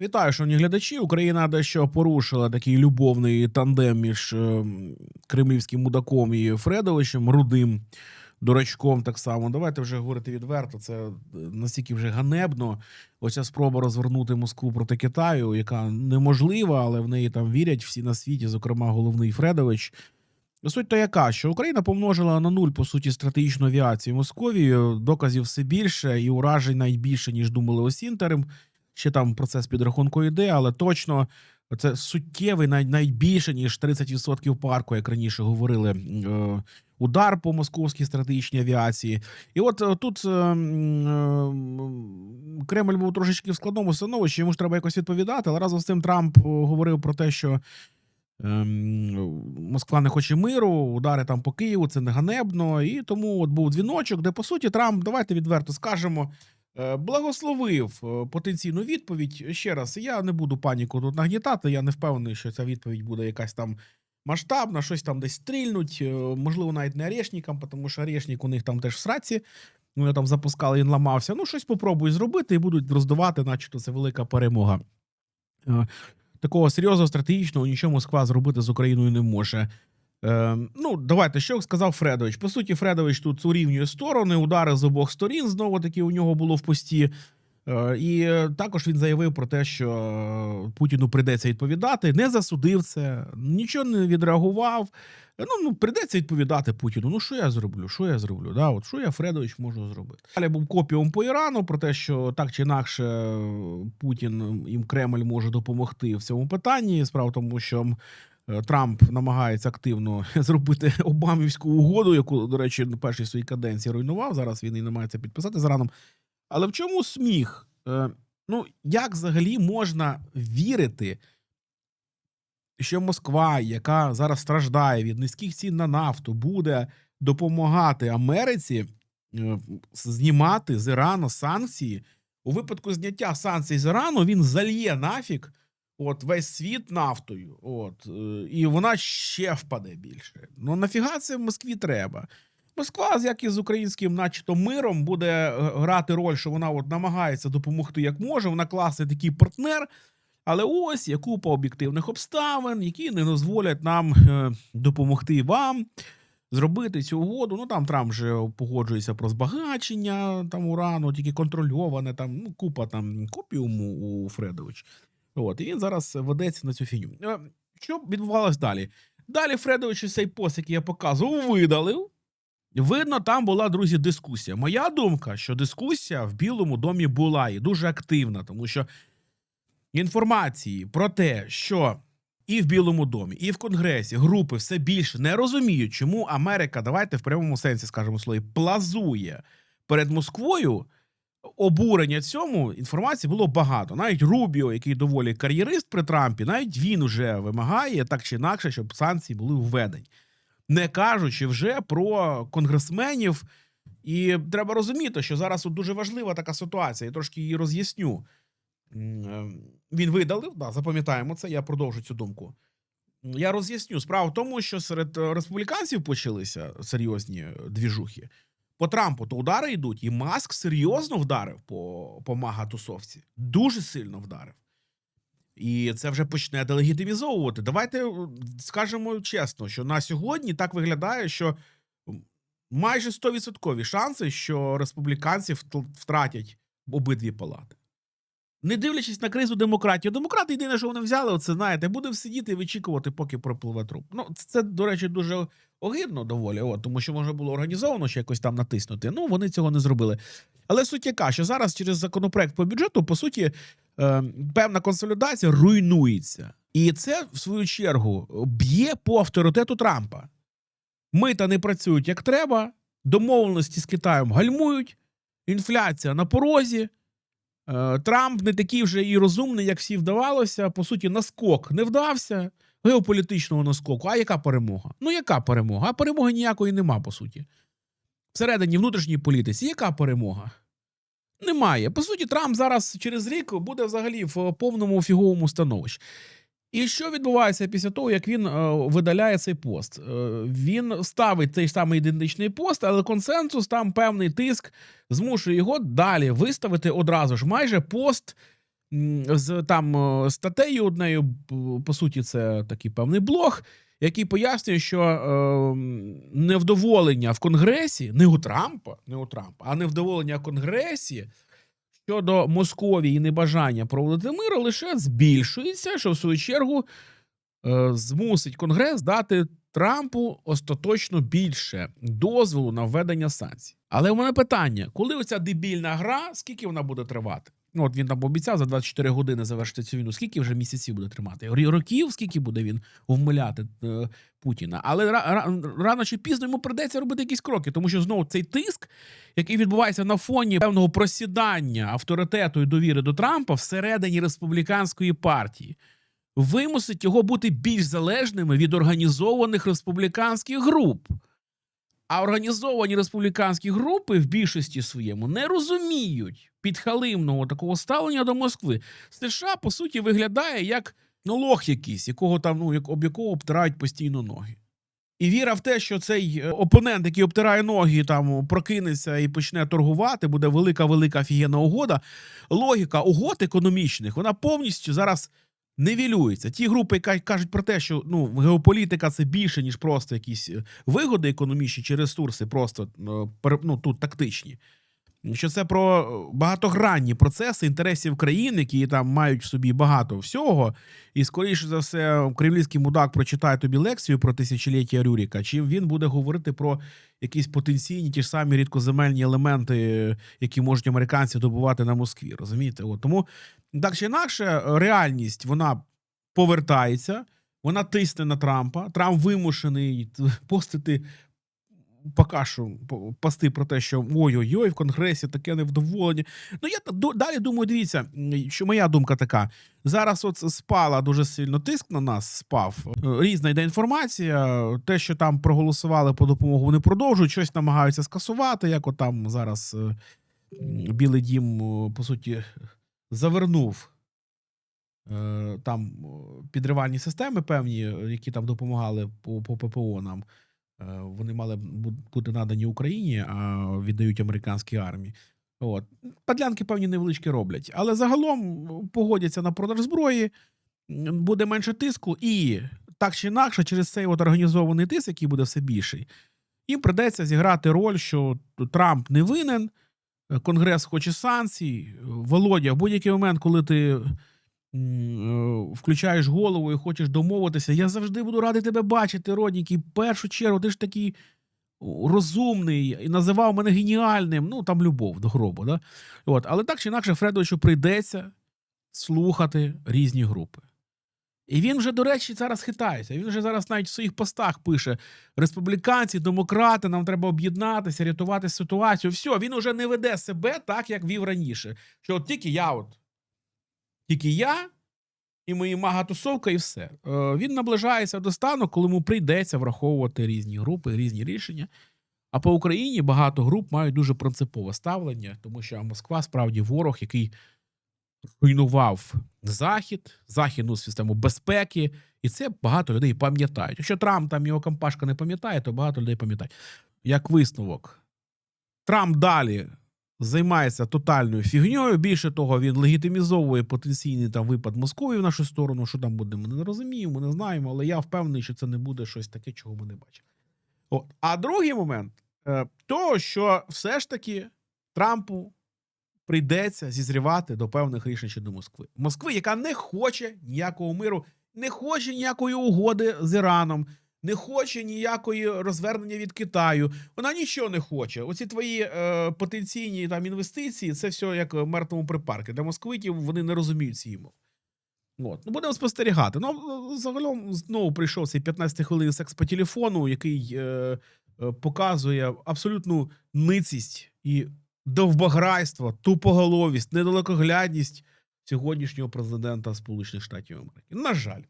Вітаю, шановні глядачі. Україна дещо порушила такий любовний тандем між е, кремлівським мудаком і Фредовичем, рудим дурачком. Так само. Давайте вже говорити відверто. Це е, настільки вже ганебно. Оця спроба розвернути Москву проти Китаю, яка неможлива, але в неї там вірять всі на світі, зокрема головний Фредович. Суть то яка, що Україна помножила на нуль по суті стратегічну авіацію Московії, доказів все більше і уражень найбільше, ніж думали осінтерим. Ще там процес підрахунку йде, але точно це суттєвий, навіть, навіть ніж 30% парку, як раніше говорили, е, удар по московській стратегічній авіації. І от е, тут е, е, Кремль був трошечки в складному становищі, йому ж треба якось відповідати, але разом з тим Трамп е, говорив про те, що. Ем, Москва не хоче миру, удари там по Києву, це не ганебно. І тому от був дзвіночок, де по суті Трамп, давайте відверто скажемо, е, благословив е, потенційну відповідь. Ще раз, я не буду паніку тут нагнітати. Я не впевнений, що ця відповідь буде якась там масштабна, щось там десь стрільнуть. е, Можливо, навіть не Орешникам, тому що Орешник у них там теж в сраці. Вони там запускали, він ламався. Ну, щось попробують зробити і будуть роздавати, начебто це велика перемога. Е, Такого серйозного стратегічного нічого Москва зробити з Україною не може. Е, ну, давайте, що сказав Фредович. По суті, Фредович тут урівнює сторони, удари з обох сторін знову таки у нього було в пості. Е, і е, також він заявив про те, що Путіну прийдеться відповідати, не засудив це, нічого не відреагував. Ну, ну прийдеться відповідати Путіну. Ну, що я зроблю? Що я зроблю? Да, от що я Фредович можу зробити? Далі був копіум по Ірану про те, що так чи інакше Путін їм Кремль може допомогти в цьому питанні. Справа в тому, що Трамп намагається активно зробити Обамівську угоду, яку, до речі, на першій своїй каденції руйнував. Зараз він і намагається підписати з Іраном. Але в чому сміх? Е, ну, як взагалі можна вірити, що Москва, яка зараз страждає від низьких цін на нафту, буде допомагати Америці е, знімати з Ірану санкції? У випадку зняття санкцій з Ірану він зальє нафік от весь світ нафтою. От, е, і вона ще впаде більше. Ну нафіга це в Москві треба? Москва, як і з українським, начебто, миром, буде е, грати роль, що вона от намагається допомогти як може. Вона класний такий партнер. Але ось є купа об'єктивних обставин, які не дозволять нам е, допомогти вам зробити цю угоду. Ну там Трамп вже погоджується про збагачення там урану, тільки контрольоване, там ну, купа там копіуму у Фредович. От, і він зараз ведеться на цю фіню. Е, Що відбувалось далі? Далі Фредович цей пост, який я показував, видалив. Видно, там була, друзі, дискусія. Моя думка, що дискусія в Білому домі була і дуже активна, тому що інформації про те, що і в Білому домі, і в Конгресі групи все більше не розуміють, чому Америка, давайте в прямому сенсі скажемо слові, плазує перед Москвою. Обурення цьому інформації було багато. Навіть Рубіо, який доволі кар'єрист при Трампі, навіть він вже вимагає так чи інакше, щоб санкції були введені. Не кажучи вже про конгресменів. І треба розуміти, що зараз тут дуже важлива така ситуація. Я трошки її роз'ясню. Е, Він видалив, да, запам'ятаємо це, я продовжу цю думку. Я роз'ясню. Справа в тому, що серед е, республіканців почалися серйозні е, двіжухи. По Трампу то удари йдуть, і Маск серйозно вдарив по, по мага-тусовці. Дуже сильно вдарив. І це вже почне делегітимізовувати. Давайте е, скажемо чесно, що на сьогодні так виглядає, що майже 100% шанси, що республіканці вт- втратять обидві палати. Не дивлячись на кризу демократії, демократи єдине, що вони взяли, це знаєте, буде сидіти і вичікувати, поки пропливе труп. Ну, це, до речі, дуже огидно доволі, от, тому що можна було організовано ще якось там натиснути. Ну, вони цього не зробили. Але суть яка, що зараз через законопроект по бюджету, по суті, е, певна консолідація руйнується. І це, в свою чергу, б'є по авторитету Трампа. Мита не працюють як треба, домовленості з Китаєм гальмують, інфляція на порозі. Е, Трамп не такий вже і розумний, як всі вдавалося. По суті, наскок не вдався геополітичного наскоку. А яка перемога? Ну, яка перемога? А перемоги ніякої нема, по суті. Всередині внутрішньої політиці, яка перемога? Немає. По суті, Трамп зараз через рік буде взагалі в повному фіговому становищі. І що відбувається після того, як він е, видаляє цей пост? Е, він ставить цей самий ідентичний пост, але консенсус, там певний тиск змушує його далі виставити одразу ж майже пост з там е, статтею однею. По суті, це такий певний блог, який пояснює, що е, невдоволення в Конгресі, не у Трампа, не у Трампа, а невдоволення в Конгресі щодо Московії небажання проводити мир лише збільшується, що в свою чергу е, змусить Конгрес дати Трампу остаточно більше дозволу на введення санкцій. Але у мене питання: коли оця дебільна гра, скільки вона буде тривати? Ну, от він там обіцяв за 24 години завершити цю війну. Скільки вже місяців буде тримати? Років, скільки буде він вмиляти е, Путіна? Але ра- ра- рано чи пізно йому придеться робити якісь кроки, тому що знову цей тиск, який відбувається на фоні певного просідання авторитету і довіри до Трампа всередині республіканської партії, вимусить його бути більш залежними від організованих республіканських груп. А організовані республіканські групи в більшості своєму не розуміють підхалимного такого ставлення до Москви. США, по суті, виглядає як ну, лох якийсь, якого там, ну, як, об якого обтирають постійно ноги. І віра в те, що цей е, опонент, який обтирає ноги, там прокинеться і почне торгувати, буде велика, велика офігенна угода. Логіка угод економічних, вона повністю зараз невілюється. Ті групи, які кажуть про те, що ну, геополітика це більше, ніж просто якісь е, вигоди економічні чи ресурси, просто е, ну, тут тактичні. Що це про е, багатогранні процеси інтересів країн, які там мають в собі багато всього, і скоріше за все, кремлівський мудак прочитає тобі лекцію про тисячоліття Рюріка, чим він буде говорити про якісь потенційні ті ж самі рідкоземельні елементи, які можуть американці добувати на Москві. Розумієте? От тому так чи інакше, е, реальність вона повертається, вона тисне на Трампа. Трамп вимушений постити покашу по- пости про те, що ой-ой-ой, в Конгресі таке невдоволення. Ну я далі думаю, дивіться, що моя думка така. Зараз от спала дуже сильно тиск на нас, спав. Різна йде інформація. Те, що там проголосували по допомогу, вони продовжують, щось намагаються скасувати, як от там зараз е, Білий Дім, е, по суті, завернув е, там підривальні системи певні, які там допомагали по, по ППО нам. Е, Вони мали бу- бути надані Україні, а віддають американській армії. От. Падлянки певні невеличкі роблять. Але загалом погодяться на продаж зброї, буде менше тиску, і так чи інакше, через цей от організований тиск, який буде все більший, їм придеться зіграти роль, що Трамп не винен, е, Конгрес хоче санкцій. Володя, в будь-який момент, коли ти е, включаєш голову і хочеш домовитися, я завжди буду радий тебе бачити, Роднікий. В першу чергу, ти ж такий розумний і називав мене геніальним. Ну, там любов до гробу. Да? От. Але так чи інакше, Фредовичу прийдеться слухати різні групи. І він вже, до речі, зараз хитається. Він вже зараз навіть в своїх постах пише: республіканці, демократи, нам треба об'єднатися, рятувати ситуацію. Все, він уже не веде себе так, як вів раніше. Що от тільки я, от тільки я і мої мага-тусовка, і все. Е, Він наближається до стану, коли йому прийдеться враховувати різні групи, різні рішення. А по Україні багато груп мають дуже принципове ставлення, тому що Москва справді ворог, який руйнував Захід, західну систему безпеки, і це багато людей пам'ятають. Якщо Трамп там його компашка не пам'ятає, то багато людей пам'ятають. Як висновок, Трамп далі займається тотальною фігньою. Більше того, він легітимізовує потенційний там випад Московії в нашу сторону. Що там буде, ми не розуміємо, не знаємо, але я впевнений, що це не буде щось таке, чого ми не бачимо. От. А другий момент е, то, що все ж таки Трампу прийдеться зізрівати до певних рішень щодо Москви. Москви, яка не хоче ніякого миру, не хоче ніякої угоди з Іраном, не хоче ніякої розвернення від Китаю. Вона нічого не хоче. Оці твої е, потенційні там інвестиції, це все як в мертвому припарку. Для московитів вони не розуміють цієї мови. От. Ну, будемо спостерігати. Ну, загалом знову прийшов цей 15 хвилин секс по телефону, який е, е, показує абсолютну ницість і довбограйство, тупоголовість, недалекоглядність сьогоднішнього президента Сполучених Штатів Америки. На жаль.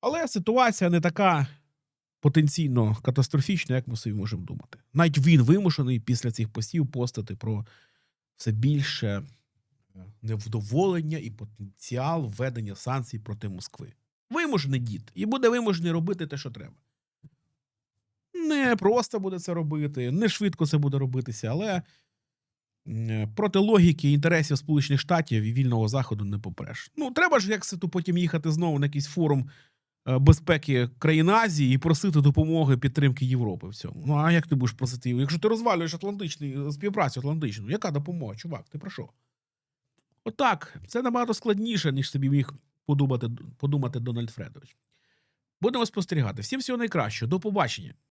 Але ситуація не така потенційно катастрофічна, як ми собі можемо думати. Навіть він вимушений після цих постів постати про все більше е, невдоволення і потенціал введення санкцій проти Москви. Вимушений дід, і буде вимушений робити те, що треба. Не просто буде це робити, не швидко це буде робитися, але Проти логіки інтересів Сполучених Штатів і вільного заходу не попреш. Ну, треба ж як потім їхати знову на якийсь форум е, безпеки країн Азії і просити допомоги підтримки Європи в цьому. Ну а як ти будеш просити? Якщо ти розвалюєш Атлантичний е, співпрацю Атлантичну, яка допомога, чувак? Ти про що? Отак, це набагато складніше, ніж собі міг подумати, подумати Дональд Фредович. Будемо спостерігати. Всім всього найкращого. До побачення.